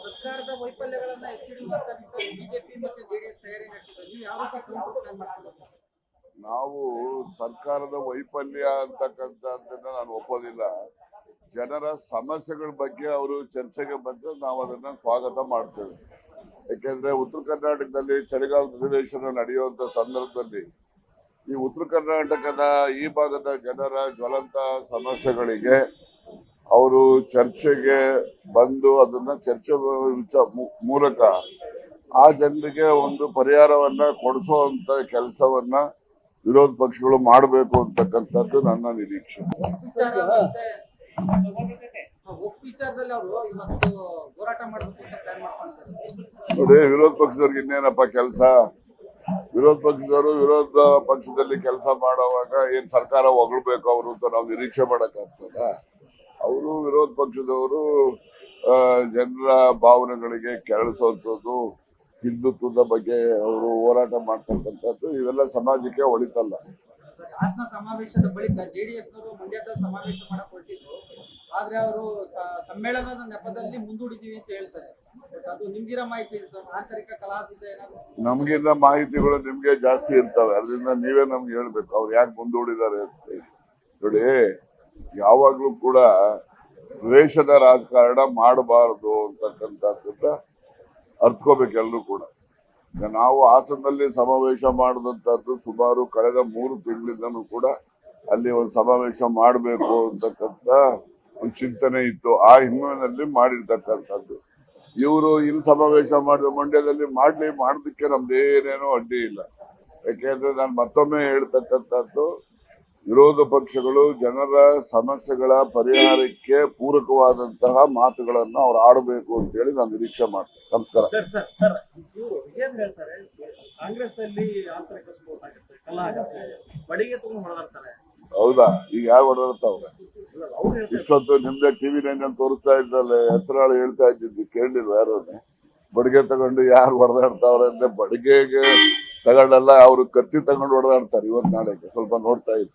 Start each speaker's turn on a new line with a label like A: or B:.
A: ಸರ್ಕಾರದ ವೈಫಲ್ಯಗಳನ್ನ ನಾವು
B: ಸರ್ಕಾರದ ವೈಫಲ್ಯ ಅಂತಕ್ಕಂಥದ್ದನ್ನ ನಾನು ಒಪ್ಪೋದಿಲ್ಲ. ಜನರ ಸಮಸ್ಯೆಗಳ ಬಗ್ಗೆ ಅವರು ಚರ್ಚೆಗೆ ಬಂದ್ರೆ ನಾವು ಅದನ್ನ ಸ್ವಾಗತ ಮಾಡ್ತೇವೆ. ಯಾಕೆಂದ್ರೆ ಉತ್ತರ ಕರ್ನಾಟಕದಲ್ಲಿ ಚಳಿಗಾಲದ ಅಧಿವೇಶನ ನಡೆಯುವಂತ ಸಂದರ್ಭದಲ್ಲಿ ಈ ಉತ್ತರ ಕರ್ನಾಟಕದ ಈ ಭಾಗದ ಜನರ ಜ್ವಲಂತ ಸಮಸ್ಯೆಗಳಿಗೆ ಅವರು ಚರ್ಚೆಗೆ ಬಂದು ಅದನ್ನ ಚರ್ಚೆ ಮೂಲಕ ಆ ಜನರಿಗೆ ಒಂದು ಪರಿಹಾರವನ್ನ ಕೊಡಿಸುವಂತ ಕೆಲಸವನ್ನ ವಿರೋಧ ಪಕ್ಷಗಳು ಮಾಡಬೇಕು ಅಂತಕ್ಕಂಥದ್ದು ನನ್ನ ನಿರೀಕ್ಷೆ. ನೋಡಿ, ವಿರೋಧ ಪಕ್ಷದವ್ರಿಗೆ ಇನ್ನೇನಪ್ಪ ಕೆಲಸ? ವಿರೋಧ ಪಕ್ಷದವರು ವಿರೋಧ ಪಕ್ಷದಲ್ಲಿ ಕೆಲಸ ಮಾಡುವಾಗ ಏನ್ ಸರ್ಕಾರ ಹೊಗಳ್ಬೇಕು ಅವರು ಅಂತ ನಾವು ನಿರೀಕ್ಷೆ ಮಾಡಕ್ಕಾಗ್ತದ ವಿರೋಧ ಪಕ್ಷದವರು ಜನರ ಭಾವನೆಗಳಿಗೆ ಕೆರಳಿಸುವಂಥದ್ದು ಹಿಂದುತ್ವದ ಬಗ್ಗೆ ಅವರು ಹೋರಾಟ ಮಾಡ್ತಕ್ಕಂಥದ್ದು ಇವೆಲ್ಲ ಸಮಾಜಕ್ಕೆ ಒಳಿತಲ್ಲ.
A: ಹಾಸನ ಸಮಾವೇಶದ ಬಳಿಕ ಜೆಡಿಎಸ್ ನವರು ಮಂಡ್ಯದ ಸಮಾವೇಶ ಮಾಡಕ್ ಹೊರಟಿದ್ರು ಆದ್ರೆ ಅವರು ಸಮ್ಮೇಳನದ ನೆಪದಲ್ಲಿ ಮುಂದೂಡಿದೀವಿ ಅಂತ ಹೇಳ್ತಾರೆ. ಅದು ನಿಮ್ಗಿರೋ ಮಾಹಿತಿ ಇದೆ ಸರ್? ಆಂತರಿಕ ಕಲಾವಿದ ಏನಾದ್ರು?
B: ನಮ್ಗಿನ್ನ ಮಾಹಿತಿಗಳು ನಿಮ್ಗೆ ಜಾಸ್ತಿ ಇರ್ತವೆ. ಅದರಿಂದ ನೀವೇ ನಮ್ಗೆ ಹೇಳ್ಬೇಕು. ಅವ್ರು ಯಾಕೆ ಮುಂದೂಡಿದ್ದಾರೆ ಅಂತ. ನೋಡಿ ಯಾವಾಗ್ಲೂ ಕೂಡ ದ್ವೇಷದ ರಾಜಕಾರಣ ಮಾಡಬಾರದು ಅರ್ಥಕೋಬೇಕು ಎಲ್ಲರೂ ಕೂಡ. ನಾವು ಹಾಸನದಲ್ಲಿ ಸಮಾವೇಶ ಮಾಡಿದಂತದ್ದು ಸುಮಾರು ಕಳೆದ ಮೂರು ತಿಂಗಳಿಂದನೂ ಕೂಡ ಅಲ್ಲಿ ಒಂದು ಸಮಾವೇಶ ಮಾಡಬೇಕು ಅಂತಕ್ಕಂಥ ಒಂದು ಚಿಂತನೆ ಇತ್ತು. ಆ ಹಿನ್ನೆಲೆಯಲ್ಲಿ ಮಾಡಿರ್ತಕ್ಕಂಥದ್ದು. ಇವರು ಇಲ್ಲಿ ಸಮಾವೇಶ ಮಾಡಿದ ಮಂಡ್ಯದಲ್ಲಿ ಮಾಡ್ಲಿ ಮಾಡೋದಕ್ಕೆ ನಮ್ದೇನೇನೋ ಅಡ್ಡಿ ಇಲ್ಲ. ಯಾಕೆಂದ್ರೆ ನಾನು ಮತ್ತೊಮ್ಮೆ ಹೇಳ್ತಕ್ಕಂಥದ್ದು ವಿರೋಧ ಪಕ್ಷಗಳು ಜನರ ಸಮಸ್ಯೆಗಳ ಪರಿಹಾರಕ್ಕೆ ಪೂರಕವಾದಂತಹ ಮಾತುಗಳನ್ನು ಅವ್ರು ಆಡಬೇಕು ಅಂತ ಹೇಳಿ ನಾನು ನಿರೀಕ್ಷೆ ಮಾಡ್ತೇನೆ. ನಮಸ್ಕಾರ. ಹೌದಾ? ಈಗ ಯಾರು ಓಡಾಡ್ತಾವ್ರೆ ಇಷ್ಟೊತ್ತು ನಿಮ್ದೆ ಟಿವಿ ನೈನ್ ತೋರಿಸ್ತಾ ಇದ್ದಲ್ಲ ಎತ್ತರ ಹೇಳ್ತಾ ಇದ್ದಿದ್ದು ಕೇಳಿಲ್ಲ ಯಾರು ಬಡಿಗೆ ತಗೊಂಡು ಯಾರು ಹೊಡೆದಾಡ್ತಾವ್ರೆ ಅಂದ್ರೆ ಬಡಿಗೆಗೆ ತಗೊಂಡಲ್ಲ ಅವರು ಕತ್ತಿ ತಗೊಂಡು ಹೊಡೆದಾಡ್ತಾರೆ ಇವತ್ತು ನಾಳೆಗೆ. ಸ್ವಲ್ಪ ನೋಡ್ತಾ ಇದ್ದು